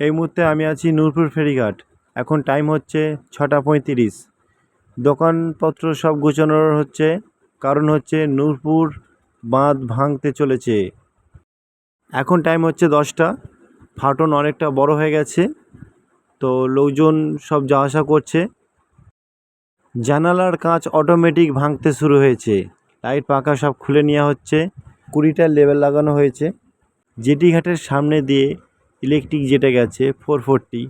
এই মুহূর্তে আমি আছি নূরপুর ফেরিঘাট। এখন টাইম হচ্ছে ছটা পঁয়ত্রিশ। দোকানপত্র সব গুছানোর হচ্ছে, কারণ হচ্ছে নূরপুর বাঁধ ভাঙতে চলেছে। এখন টাইম হচ্ছে দশটা। ফাটন অনেকটা বড় হয়ে গেছে, তো লোকজন সব যাওয়া আসা করছে। জানালার কাঁচ অটোমেটিক ভাঙতে শুরু হয়েছে। লাইট পাখা সব খুলে নেওয়া হচ্ছে। কুড়িটা লেবেল লাগানো হয়েছে। জেটি ঘাটের সামনে দিয়ে ইলেকট্রিক যেটা গেছে ফোর ফোরটি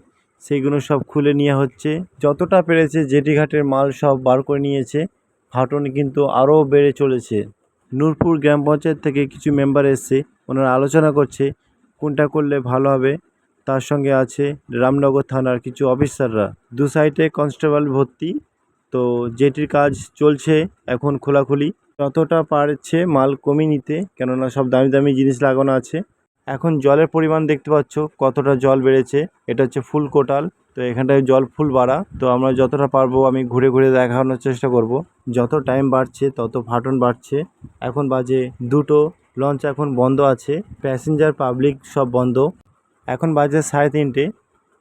সেগুলো সব খুলে নেওয়া হচ্ছে। যতটা পেরেছে জেটি ঘাটের মাল সব বার করে নিয়েছে। ফাটন কিন্তু আরও বেড়ে চলেছে। নূরপুর গ্রাম পঞ্চায়েত থেকে কিছু মেম্বার এসছে, ওনারা আলোচনা করছে, কোনটা করলে ভালো হবে। তার সঙ্গে আছে রামনগর থানার কিছু অফিসাররা। দু সাইডে কনস্টেবল ভর্তি, তো জেটির কাজ চলছে এখন খোলাখুলি। যতটা পারছে মাল কমিয়ে নিতে, কেননা সব দামি দামি জিনিস লাগানো আছে। এখন জলের পরিমাণ দেখতে পাচ্ছ, কতটা জল বেড়েছে। এটা হচ্ছে ফুল কোটাল, তো এখানটায় জল ফুল বাড়া। তো আমরা যতটা পারব আমি ঘুরে ঘুরে দেখানোর চেষ্টা করব। যত টাইম বাড়ছে, তত ফাটন বাড়ছে। এখন বাজে দুটো লঞ্চ এখন বন্ধ আছে। প্যাসেঞ্জার পাবলিক সব বন্ধ। এখন বাজে সাড়ে তিনটে,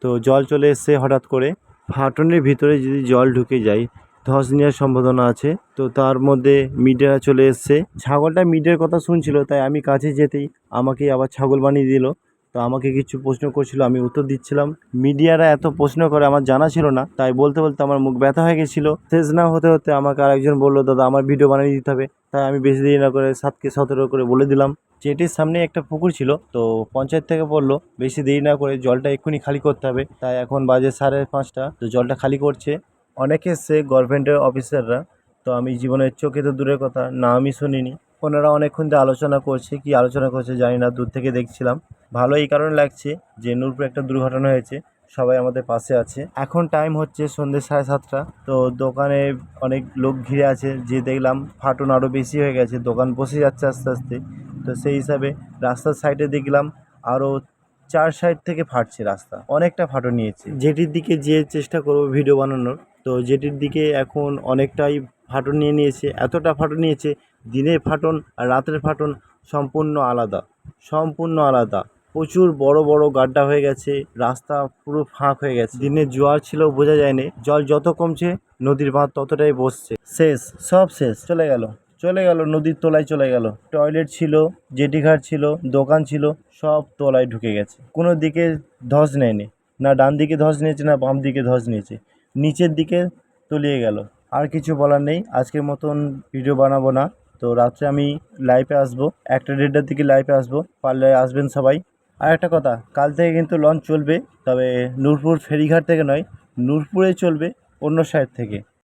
তো জল চলে এসছে হঠাৎ করে। ফাটনের ভিতরে যদি জল ঢুকে যায় ধস নেওয়ার সম্ভাবনা আছে। তো তার মধ্যে মিডিয়ারা চলে এসছে। ছাগলটা মিডিয়ার কথা শুনছিল, তাই আমি কাছে যেতেই আমাকে আবার ছাগল বানিয়ে দিল। তো আমাকে কিছু প্রশ্ন করছিল, আমি উত্তর দিচ্ছিলাম। মিডিয়ারা এত প্রশ্ন করে আমার জানা ছিল না, তাই বলতে বলতে আমার মুখ ব্যথা হয়ে গেছিল। শেষ না হতে হতে আমাকে আরেকজন বলল, দাদা, আমার ভিডিও বানিয়ে দিতে হবে। তাই আমি বেশি দেরি না করে সাতকে সতেরো করে বলে দিলাম। জেটির সামনে একটা পুকুর ছিল, তো পঞ্চায়েত থেকে বলল, বেশি দেরি না করে জলটা এক্ষুনি খালি করতে হবে। তাই এখন বাজে সাড়ে পাঁচটা, তো জলটা খালি করছে। অনেকে এসছে গভর্নমেন্টের অফিসাররা, তো আমি জীবনের চোখে তো দূরের কথা না আমি শুনিনি। ওনারা অনেকক্ষণ ধরে আলোচনা করছে, কি আলোচনা করছে জানি না, দূর থেকে দেখছিলাম। ভালো এই কারণে লাগছে যে নূরপুরে একটা দুর্ঘটনা হয়েছে, সবাই আমাদের পাশে আছে। এখন টাইম হচ্ছে সন্ধ্যে সাড়ে সাতটা, তো দোকানে অনেক লোক ঘিরে আছে, যে দেখলাম ফাটন আরও বেশি হয়ে গেছে, দোকান বসে যাচ্ছে আস্তে আস্তে। তো সেই হিসাবে রাস্তার সাইডে দেখলাম আরও চার সাইড থেকে ফাটছে রাস্তা, অনেকটা ফাটন নিয়েছে। যেটির দিকে যে চেষ্টা করব ভিডিও বানানোর। তো যেটির দিকে এখন অনেকটাই ফাটন নিয়ে নিয়েছে। এতটা ফাটন নিয়েছে, দিনের ফাটন আর রাতের ফাটন সম্পূর্ণ আলাদা সম্পূর্ণ আলাদা। প্রচুর বড় বড় গাড্ডা হয়ে গেছে, রাস্তা পুরো ফাঁক হয়ে গেছে। দিনে জোয়ার ছিল, বোঝা যায়নি। জল যত কমছে, নদীর বাঁধ ততটাই বসছে। শেষ, সব শেষ। চলে গেল চলে গেল, নদীর তলায় চলে গেল। টয়লেট ছিল জেটি ঘাট ছিল, দোকান ছিল, সব তলায় ঢুকে গেছে। কোনো দিকে ধস নেয়নি, না ডান দিকে ধস নিয়েছে, না বাম দিকে ধস নিয়েছে। নিচের দিকে তলিয়ে গেল। আর কিছু বলার নেই, আজকের মতন ভিডিও বানাবো না। তো রাত্রে আমি লাইফে আসব, একটা দেড়টার দিকে লাইভে আসব, পারলে আসবেন সবাই। আর একটা কথা, কাল থেকে কিন্তু লঞ্চ চলবে, তবে নূরপুর ফেরিঘাট থেকে নয়, নূরপুরে চলবে অন্য সাইড থেকে।